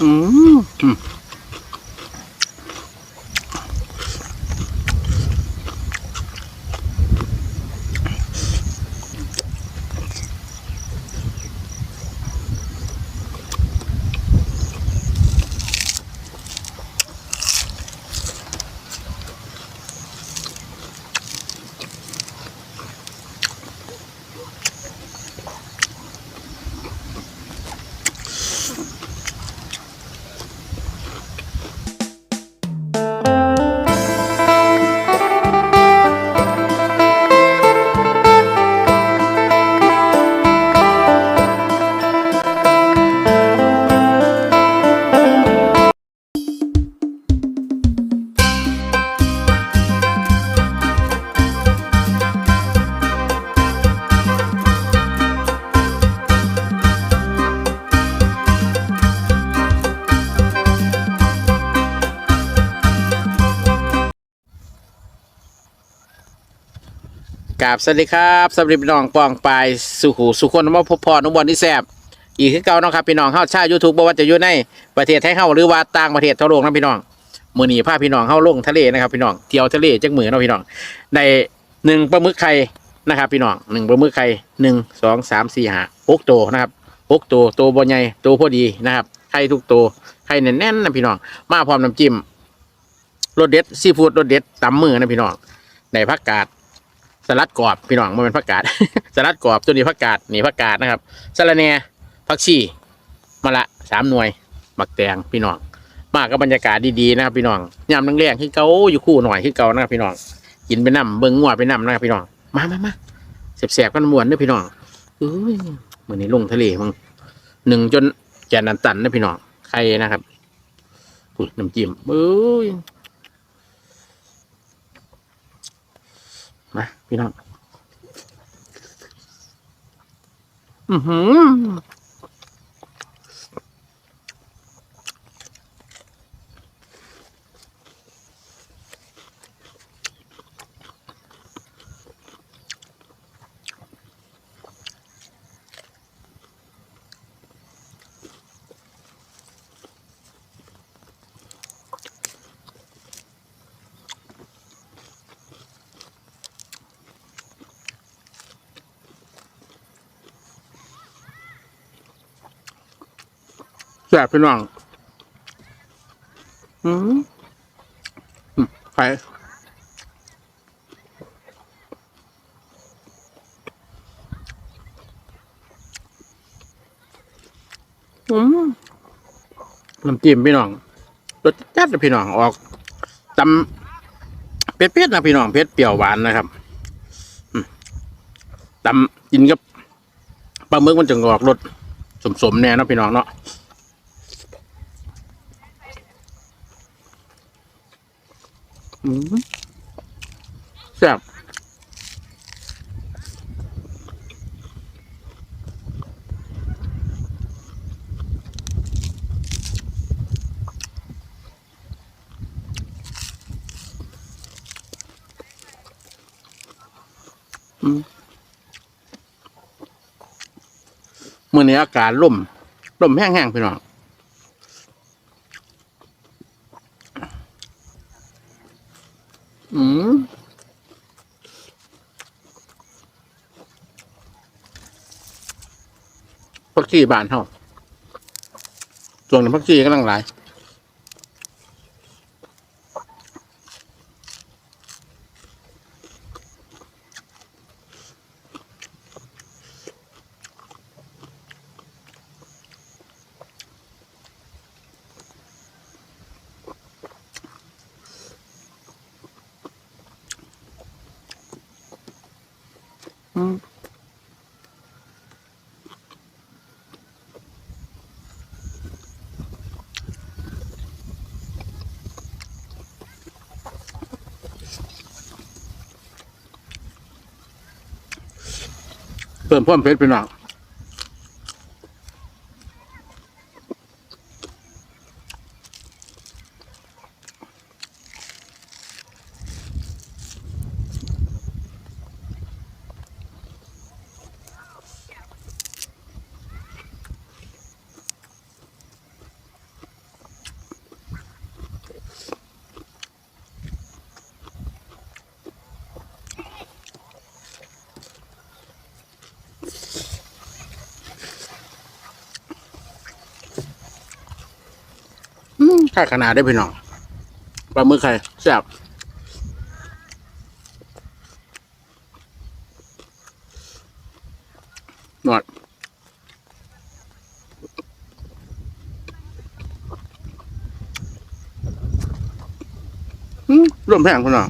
อืม ราบสวัสดีครับสวัสดีพี่น้องปองปายสุขูสุขคนมาพบพอนุบอลที่แซบอีกคือเก่าเนาะครับพี่น้องเฮาชาวยูทูบบ่ว่าจะอยู่ในประเทศไทยเฮาหรือว่าต่างประเทศทั่วโลกนะพี่น้องมื้อนี้าพี่น้องเฮาลงทะเลนะครับพี่น้องเที่ยวทะเลจักมือนะพี่น้องในหนึ่งปลาหมึกไข่นะครับพี่น้องหนึ่งปลาหมึกไข่หนึ่งสองสามสี่ห้าหกตัวนะครับหกตัวตัวบ่ใหญ่ตัวพอดีนะครับไข่ทุกตัวไข่แน่นๆนะพี่น้องมาพร้อมน้ำจิ้มรสเด็ดซีฟู้ดรสเด็ดตำมือนะพี่น้องในผักกาด สลัดกรอบพี่น้องมันเป็นผักกาด สลัดกรอบตัวนี้ผักกาดนี่ผักกาดนะครับสะระแหน่ผักชีมะละสามหน่วยหมักแตงพี่น้องมากับบรรยากาศดีๆนะครับพี่น้องยามแรงๆคือเกาอยู่คู่หน่อยคือเกานะครับพี่น้องกินไปน้ำเบิ้งงัวไปน้ำนะครับพี่น้องมามามาแสบๆกันมวนเด้อพี่น้องเอ้ยมือนี้ลงทะเลมึงหนึ่งจนแกนนันตันนะพี่น้องใครนะครับอุ้ยน้ำจิ้มเอ้ย มาพี่น้อง อือหือ แสบพี่น้องอืมอืมไปอืมน้ำจิ้มพี่น้องรสจัดนะพี่น้องออกตำเผ็ดๆนะพี่น้องเผ็ดเปรี้ยวหวานนะครับตำกินกับปลาหมึกมันจะออกรสสมๆแน่นะพี่น้องเนาะ อืม แซ่บอืมมื่อนี้อากาศล่มล่มแห้งๆพี่น้อง อืมพัก ชีบานเท่าส่วนนี้พักชีกำลังหลาย เพิ่มพ่อมเพชรเป็นหนัง ค่าขนาดได้พี่น้องปลาหมึกไข่แซ่บหนวดร่วมแพงพี่น้อง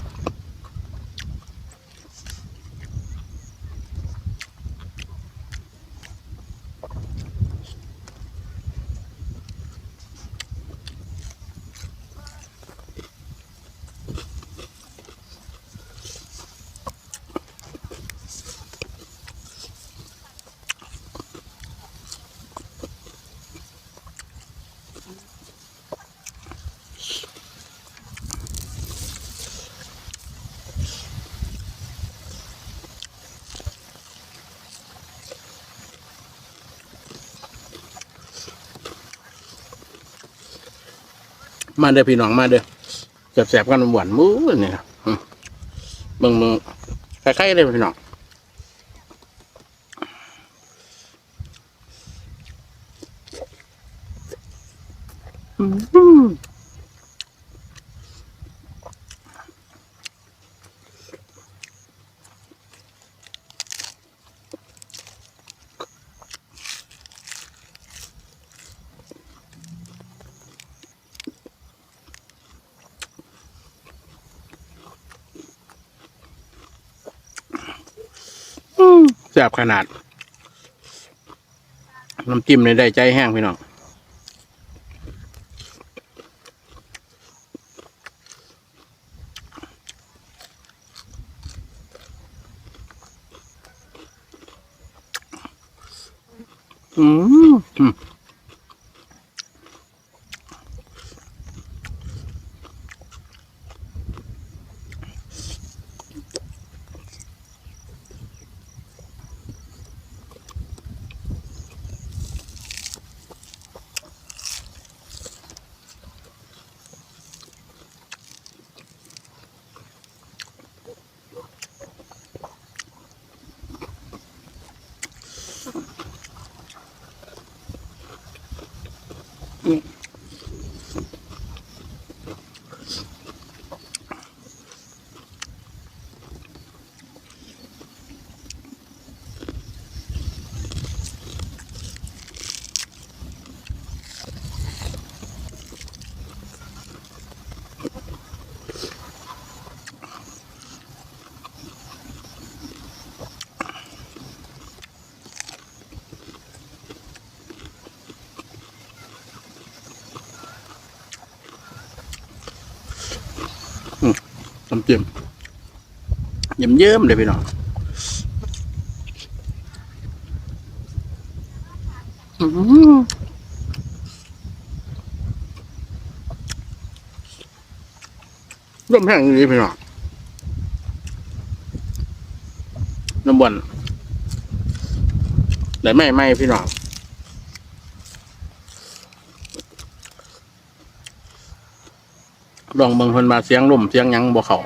มาเด้อพี่น้องมาเด้อแสบๆกันหวานมื้อนี่นะอืมเบิ่งมือคล้ายๆเลยพี่น้องอืม แสบขนาด น้ำจิ้มในได้ใจแห้งพี่น้องอืมอืม น้ำจิ้ม เยิ้มเยิ้มๆเลยพี่น้องอื้อหือร่มแห้งอย่างนี้พี่น้องน้ำบวนแต่ไม่ไม่พี่น้องลองเบิ่งเพิ่นมาเสียงร่มเสียงหยังบ่เข้า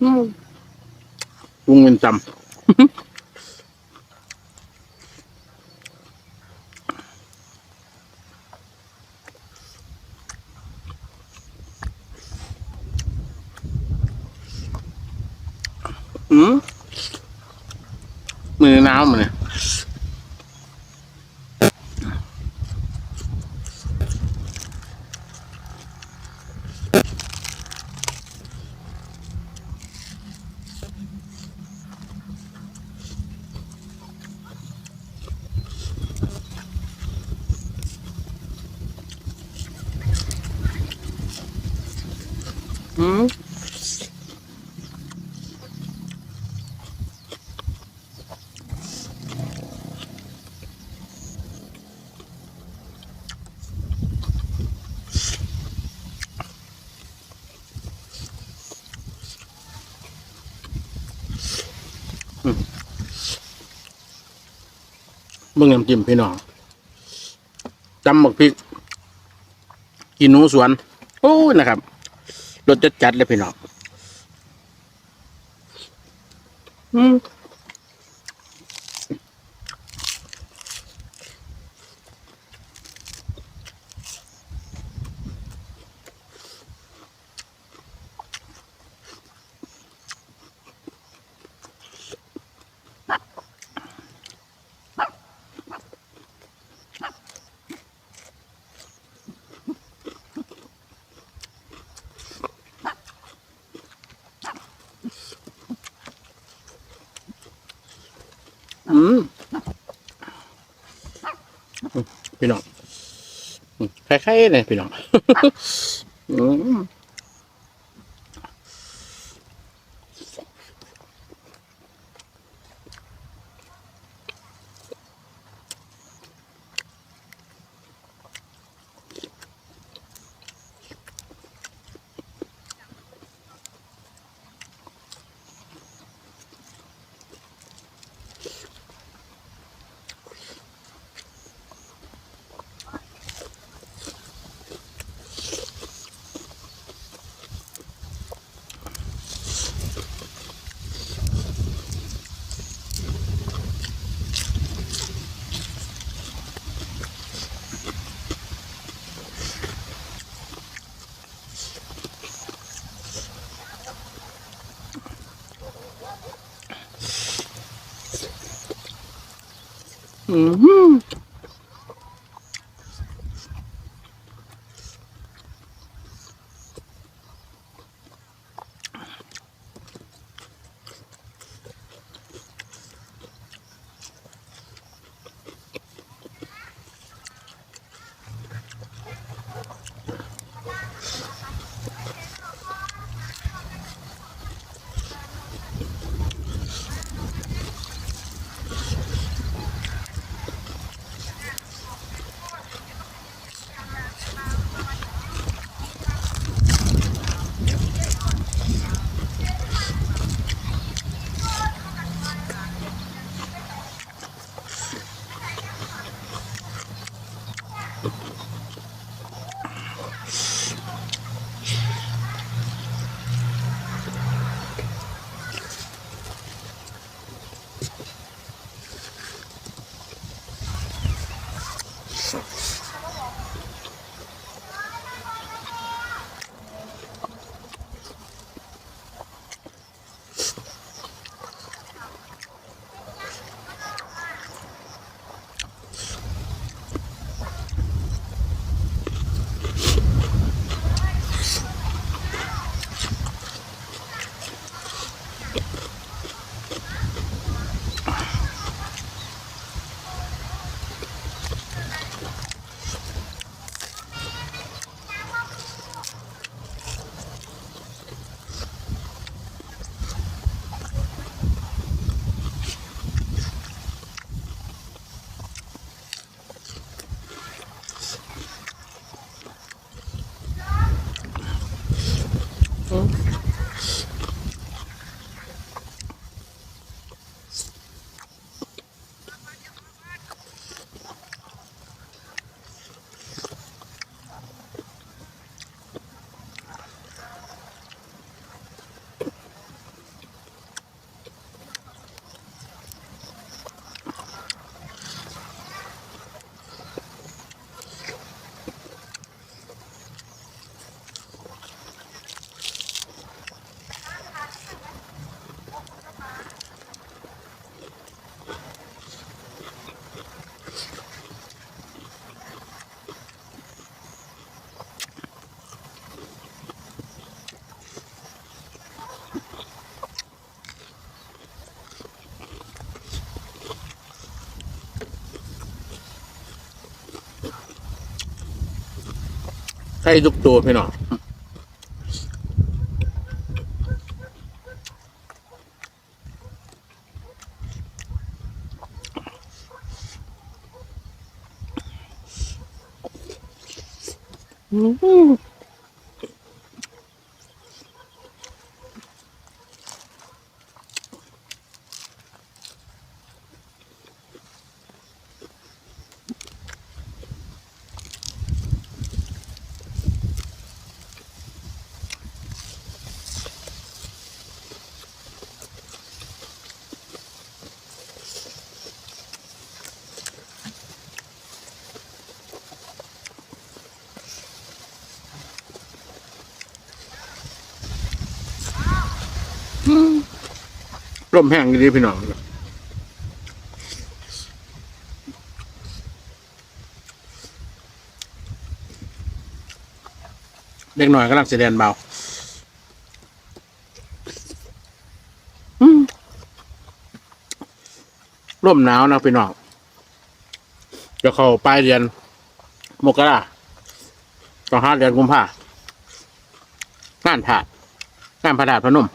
ลุงเงินจำอืมมือน้ำมันเนี่ยอืม เบื้องน้ำจิ้มพี่น้องจำหมกพริกกินหนูสวน โอ้ยนะครับรสจัดจัดเลยพี่น้องอืม อืมพี่น้องคล้ายๆเลยพี่น้อง อืม อื ใครทุกตัวพี่น้อง ร่มแห้งดีพี่น้องเด็กหน่อยกำลังเสดนเบาร่มหนาวนะพี่น้องจะเข้าปลายเดือนมกราต่อห้าเดือนกุมภางานถาดงานพระธาตุพนม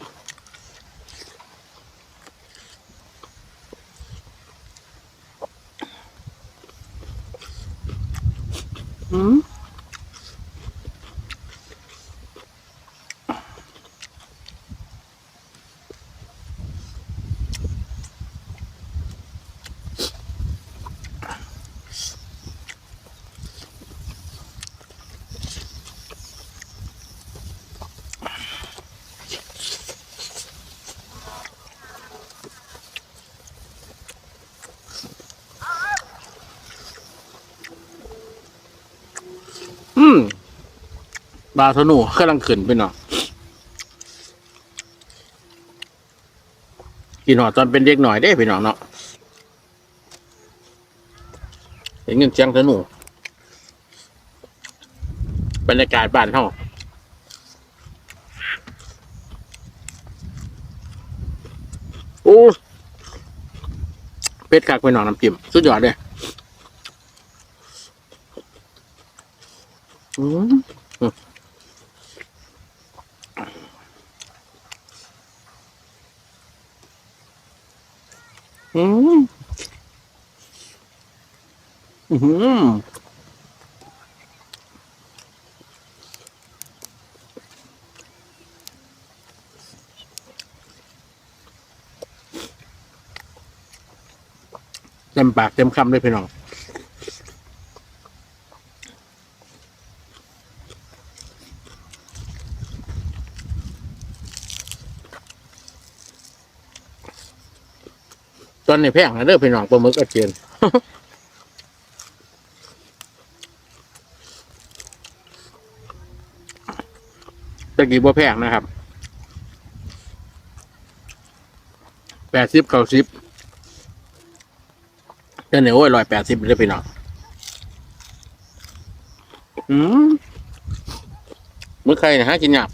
อืมอืม บาสนูกำลังขึ้นไปเนาะกินหอตอนเป็นเด็กหน่อยได้พี่น้องเนาะเห็นเงินเชียงสนุบรรยากาศบ้านเฮาโอ้เป็ดคักไปหนองน้ำจิ้มสุดยอดเลยอืมอืม อืมเต็มปากเต็มคำเลยพี่น้องตอนนี้แพงนะเด้อพี่น้องปลาหมึกอาเจียน ตะกี้บ่แพงนะครับแปดสิบเก้าสิบเดี๋ยวนี้โอ้ยร้อยแปดสิบเลยพี่น้องอืมเมื่อใครนะฮะกินหยาบ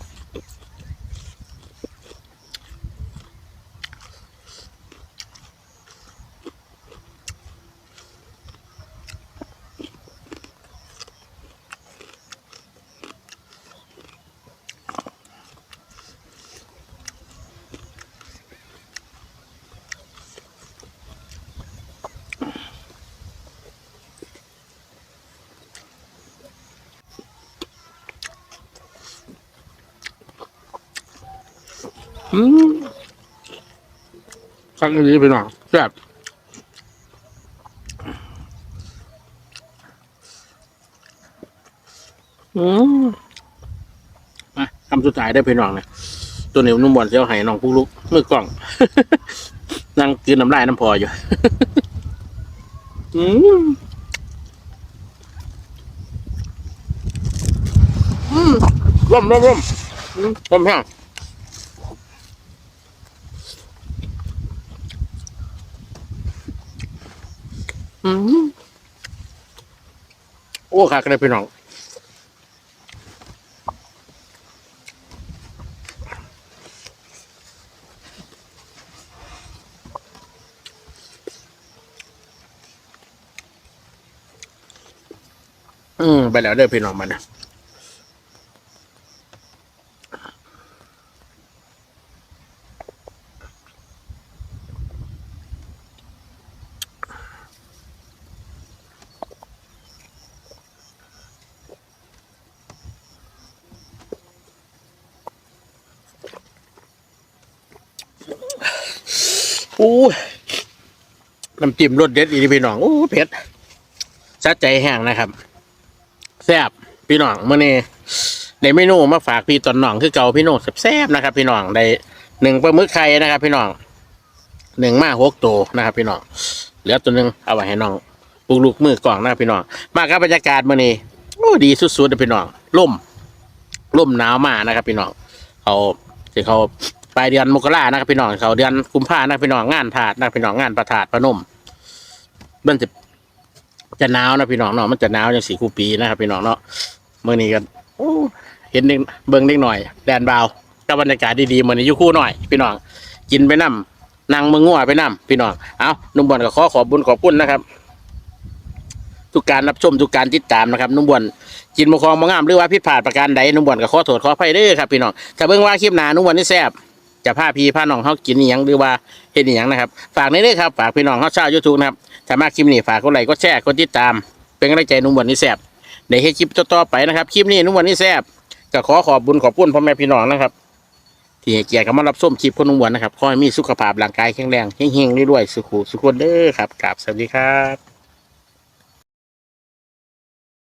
อืมครั้งนี้ไปหน่อยแซ่บอืมมาคำสุดท้ายได้พี่น้องเนี่ยตัวเหนียวนุ่มบอลเสียวไห้น้องพุกลุกมือกล่อง นั่งกินน้ำลายน้ำพออยู่ อืมอืมร่มร่มร่มอืมร่มแห้ง โอ้คักเลยพี่น้องอืมไปแล้วเด้อพี่น้องมันนะโอ้ย น้ำจิ้มรสเด็ดอีพี่น้องโอ้เผ็ดสะใจแห้งนะครับแซ่บพี่น้องเมื่อนี้ในเมนูมาฝากพี่ตอนน้องคือเก่าพี่น้องแซ่บๆนะครับ พี่น้องได้หนึ่งปลาหมึกไข่นะครับ พี่น้องหนึ่งมาหกตัวนะครับ พี่น้องเหลือตัวหนึ่งเอาไว้ให้น้องปลูกลูกมือกล่องนะครับพี่น้องมากับบรรยากาศเมื่อนี้โอ้ดีสุดๆเลยพี่น้องล่มล่มหนาวมานะครับ พี่น้องเขาที่เขาปลายเดือนมกรานะครับพี่น้องเขาเดือนกุมภานะครับพี่น้องงานถาดนะครับพี่น้องงานประถาดพนม มันจะจะหนาวนะพี่น้องเนาะมันจะหนาวอย่างสี่คู่ปีนะครับพี่น้องเนาะเมื่อนี้กันเห็นเบิ่งเด็กหน่อยแดนบาวกับบรรยากาศดีๆเมื่อนอยู่คู่หน่อย พี่น้องกินไปน้นางมืองงัวไปนํพี่น้องเอานุ่มบอลก็ขอขอบบุญขอบคุณนะครับ ทุกการรับชมทุกการติดตามนะครับ นุ่มบอลกินมะคองมะงามหรือว่าผิดพลาประการใดนุ่มบอลก็ขอโทษขออภัยเด้อครับพี่น้องถ้าเบิ่งว่าคลิปหนานุ่มบอลนี่แซ่บจะพาพี่พาน้องเฮากินอหยังหรือว่าเฮ็ดอีหยังนะครับ ฝากในเด้อครับฝากพี่น้องเฮาชาว YouTube นะครับ ถ้ามาคลิปนี้ฝากกดไลค์กดแชร์กดติดตาม เป็นกำลังใจนุ่มบอลนี่แซบในเฮ็ดคลิปต่อๆไปนะครับคลิปนี้นุ่มบอลนี่แซบก็ขอขอบบุญขอบคุณพ่อแม่พี่น้องนะครับ ที่ให้เกียรติมารับส้มคลิปคนนุ่มบอลนะครับขอให้มีสุขภาพร่างกายแข็งแรงเฮงๆรวยๆสุขุสุขคนเด้อครับกราบสวัสดีครับ